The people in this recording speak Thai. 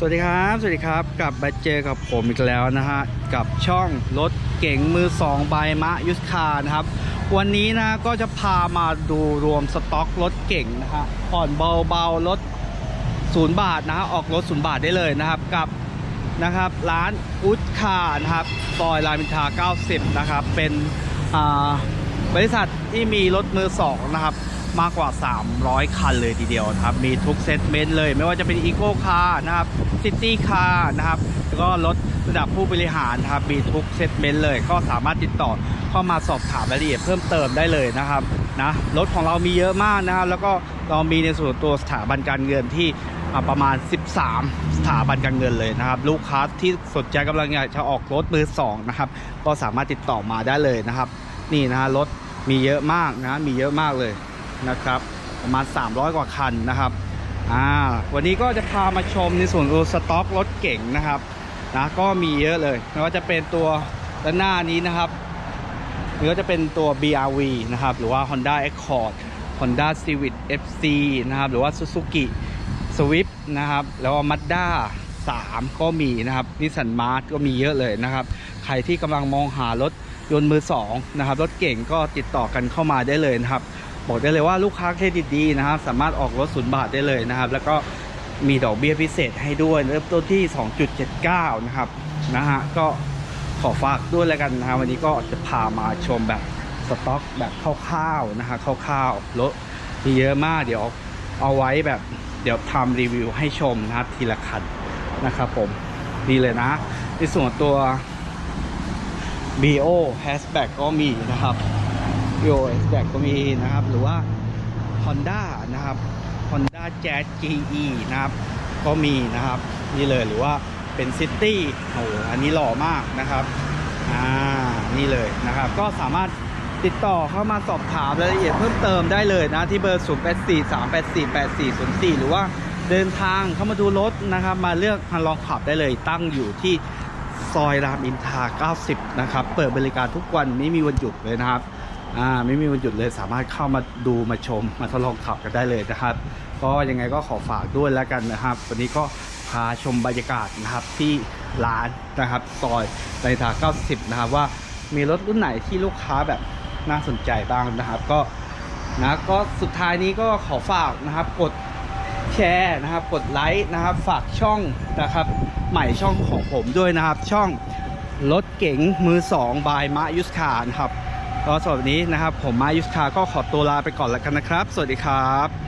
สวัสดีครับ สวัสดีครับ กลับมาเจอกับผมอีกแล้วนะฮะ กับช่องรถเก๋งมือ2ใบมะยุทธคานะครับ วันนี้นะก็จะพามาดูรวมสต็อกรถเก๋งนะฮะผ่อนเบาๆรถศูนย์บาทนะฮะออกรถศูนย์บาทได้เลยนะครับ กับนะครับร้านอุทคานะครับซอยรามอินทรา90 นะครับ เป็นอ่าบริษัทที่มีรถมือสองนะครับ มากกว่า 300 คันเลยทีเดียวครับ มีทุกเซตเมนต์เลย ไม่ว่าจะเป็นอีโก้คาร์นะครับซิตี้คาร์นะครับแล้วก็รถระดับผู้บริหารครับมีทุกเซตเมนต์เลย ก็สามารถติดต่อเข้ามาสอบถามรายละเอียดเพิ่มเติมได้เลยนะครับนะรถของเรามีเยอะมากนะครับ แล้วก็เรามีในส่วนตัวสถาบันการเงินที่ประมาณ 13 สถาบันการเงินเลยนะครับ ลูกค้าที่สนใจกำลังอยากจะออกรถมือสองนะครับ ก็สามารถติดต่อมาได้เลยนะครับ นี่นะรถมีเยอะมากนะมีเยอะมากเลย นะครับประมาณ 300 กว่าคันนะครับอ่าวันนี้ก็จะพามาชมในส่วนของสต็อกรถเก่งนะครับนะก็มีเยอะเลยไม่ว่าจะเป็นตัวด้านหน้านี้นะครับหรือว่าจะเป็นตัว BRV นะครับหรือว่า Honda Accord Honda Civic FC นะครับหรือว่า Suzuki Swift นะครับแล้วก็ Mazda 3 ก็มีนะครับนิสสันมาร์ก็มีเยอะเลยนะครับ ใครที่กำลังมองหารถยนต์มือสองนะครับรถเก่งก็ติดต่อกันเข้ามาได้เลยนะครับ บอกได้เลยว่าลูกค้าเครดิตดีนะครับ สามารถออกรถศูนย์บาทได้เลยนะครับ แล้วก็มีดอกเบี้ยพิเศษให้ด้วยเริ่มต้นที่ 2.79 นะครับนะฮะก็ขอฝากด้วยแล้วกันนะครับวันนี้ก็จะพามาชมแบบสต็อกแบบคร่าวๆนะฮะคร่าวๆรถมีเยอะมากเดี๋ยวเอาไว้แบบเดี๋ยวทำรีวิวให้ชมนะครับทีละคันนะครับผมนี่เลยนะ ในส่วนตัว BO Hatchback ก็มีนะครับ BO Hatchback ก็มีนะครับ หรือว่า Honda นะครับ Honda Jazz GE นะครับ ก็มีนะครับ นี่เลยหรือว่าเป็น City โอ้โหอันนี้หล่อมากนะครับ อ่า นี่เลยนะครับ ก็สามารถติดต่อเข้ามาสอบถามรายละเอียดเพิ่มเติมได้เลยนะ ที่เบอร์ 0 8 4 3 8 4 8 4 0 4 หรือว่าเดินทางเข้ามาดูรถนะครับ มาเลือกมาลองขับได้เลยตั้งอยู่ที่ซอยรามอินทรา90 นะครับ เปิดบริการทุกวันไม่มีวันหยุดเลยนะครับ อ่าไม่มีวันหยุดเลยสามารถเข้ามาดูมาชมมาทดลองขับกันได้เลยนะครับ ก็ยังไงก็ขอฝากด้วยแล้วกันนะครับ วันนี้ก็พาชมบรรยากาศนะครับที่ร้านนะครับซอยรามอินทรา90 นะครับว่ามีรถรุ่นไหนที่ลูกค้าแบบน่าสนใจบ้างนะครับ ก็นะก็สุดท้ายนี้ก็ขอฝากนะครับกดแชร์นะครับ กดไลค์นะครับ ฝากช่องนะครับ ใหม่ช่องของผมด้วยนะครับ ช่องรถเก๋งมือ2บายมายุสคานะครับ ก็สำหรับวันนี้นะครับ ผมมายุสคาก็ขอตัวลาไปก่อนแล้วกันนะครับ สวัสดีครับ